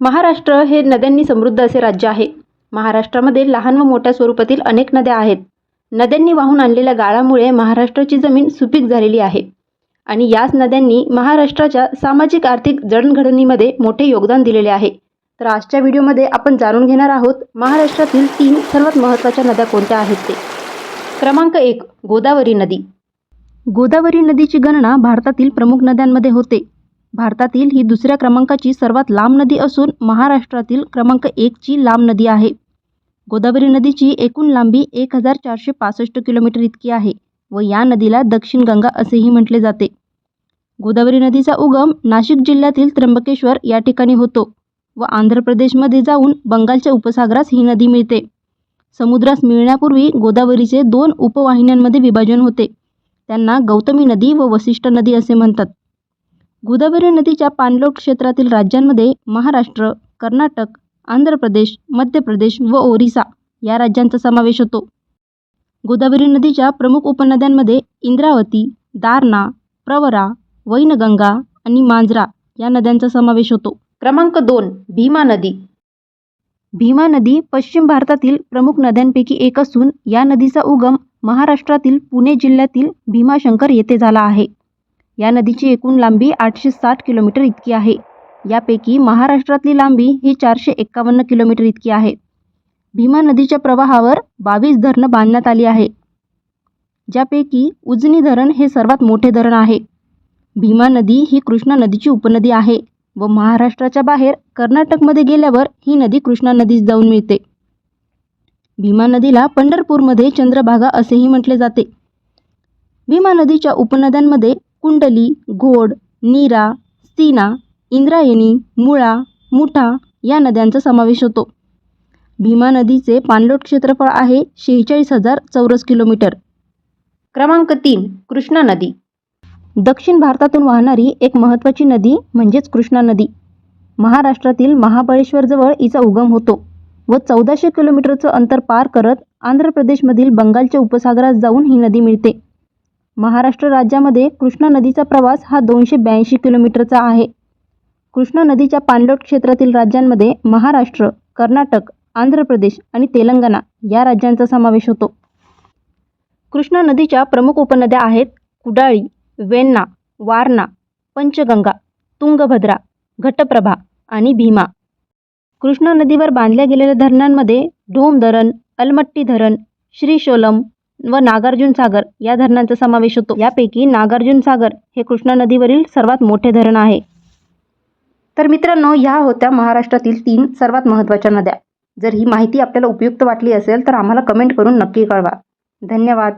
महाराष्ट्र हे नद्यांनी समृद्ध असे राज्य आहे. महाराष्ट्रामध्ये लहान व मोठ्या स्वरूपातील अनेक नद्या आहेत. नद्यांनी वाहून आणलेल्या गाळामुळे महाराष्ट्राची जमीन सुपीक झालेली आहे. आणि याच नद्यांनी महाराष्ट्राच्या सामाजिक आर्थिक जडणघडणीमध्ये मोठे योगदान दिलेले आहे. तर आजच्या व्हिडिओमध्ये आपण जाणून घेणार आहोत महाराष्ट्रातील तीन सर्वात महत्त्वाच्या नद्या कोणत्या आहेत ते? क्रमांक एक गोदावरी नदी. गोदावरी नदीची गणना भारतातील प्रमुख नद्यांमध्ये होते. भारतातील ही दुसऱ्या क्रमांकाची सर्वात लांब नदी असून महाराष्ट्रातील क्रमांक एकची लांब नदी आहे. गोदावरी नदीची एकूण लांबी एक हजार चारशे पासष्ट किलोमीटर इतकी आहे व या नदीला दक्षिण गंगा असेही म्हटले जाते. गोदावरी नदीचा उगम नाशिक जिल्ह्यातील त्र्यंबकेश्वर या ठिकाणी होतो व आंध्र प्रदेशमध्ये जाऊन बंगालच्या उपसागरास ही नदी मिळते. समुद्रास मिळण्यापूर्वी गोदावरीचे दोन उपवाहिन्यांमध्ये विभाजन होते. त्यांना गौतमी नदी व वसिष्ठ नदी असे म्हणतात. गोदावरी नदीच्या पाणलोट क्षेत्रातील राज्यांमध्ये महाराष्ट्र कर्नाटक आंध्र प्रदेश मध्य प्रदेश व ओरिसा या राज्यांचा समावेश होतो. गोदावरी नदीच्या प्रमुख उपनद्यांमध्ये इंद्रावती दारणा प्रवरा वैनगंगा आणि मांजरा या नद्यांचा समावेश होतो. क्रमांक दोन भीमा नदी. भीमा नदी पश्चिम भारतातील प्रमुख नद्यांपैकी एक असून या नदीचा उगम महाराष्ट्रातील पुणे जिल्ह्यातील भीमाशंकर येथे झाला आहे. या नदीची एकूण लांबी आठशे साठ किलोमीटर इतकी आहे. यापैकी महाराष्ट्रातली लांबी ही चारशे एक्कावन्न किलोमीटर इतकी आहे. भीमा नदीच्या प्रवाहावर बावीस धरणं बांधण्यात आली आहे. ज्यापैकी उजनी धरण हे सर्वात मोठे धरण आहे. भीमा नदी ही कृष्णा नदीची उपनदी आहे व महाराष्ट्राच्या बाहेर कर्नाटकमध्ये गेल्यावर ही नदी कृष्णा नदीस जाऊन मिळते. भीमा नदीला पंढरपूरमध्ये चंद्रभागा असेही म्हटले जाते. भीमा नदीच्या उपनद्यांमध्ये कुंडली घोड नीरा सीना इंद्रायणी मुळा मुठा या नद्यांचा समावेश होतो. भीमा नदीचे पाणलोट क्षेत्रफळ आहे शेहेचाळीस हजार चौरस किलोमीटर. क्रमांक तीन कृष्णा नदी. दक्षिण भारतातून वाहणारी एक महत्त्वाची नदी म्हणजेच कृष्णा नदी. महाराष्ट्रातील महाबळेश्वरजवळ हिचा उगम होतो व चौदाशे किलोमीटरचं अंतर पार करत आंध्र प्रदेशमधील बंगालच्या उपसागरात जाऊन ही नदी मिळते. महाराष्ट्र राज्यामध्ये कृष्णा नदीचा प्रवास हा दोनशे ब्याऐंशी किलोमीटरचा आहे. कृष्णा नदीच्या पाणलोट क्षेत्रातील राज्यांमध्ये महाराष्ट्र कर्नाटक आंध्र प्रदेश आणि तेलंगणा या राज्यांचा समावेश होतो. कृष्णा नदीच्या प्रमुख उपनद्या आहेत कुडाळी वेण्णा वारणा पंचगंगा तुंगभद्रा घटप्रभा आणि भीमा. कृष्णा नदीवर बांधल्या गेलेल्या धरणांमध्ये ढोम धरण अलमट्टी धरण श्रीशोलम व नागार्जुन सागर या धरणांचा समावेश होतो. यापैकी नागार्जुन सागर हे कृष्णा नदीवरील सर्वात मोठे धरण आहे. तर मित्रांनो ह्या होत्या महाराष्ट्रातील तीन सर्वात महत्त्वाच्या नद्या. जर ही माहिती आपल्याला उपयुक्त वाटली असेल तर आम्हाला कमेंट करून नक्की कळवा. धन्यवाद.